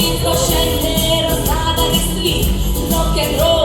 Грошей не розгаданий світ, но кедро.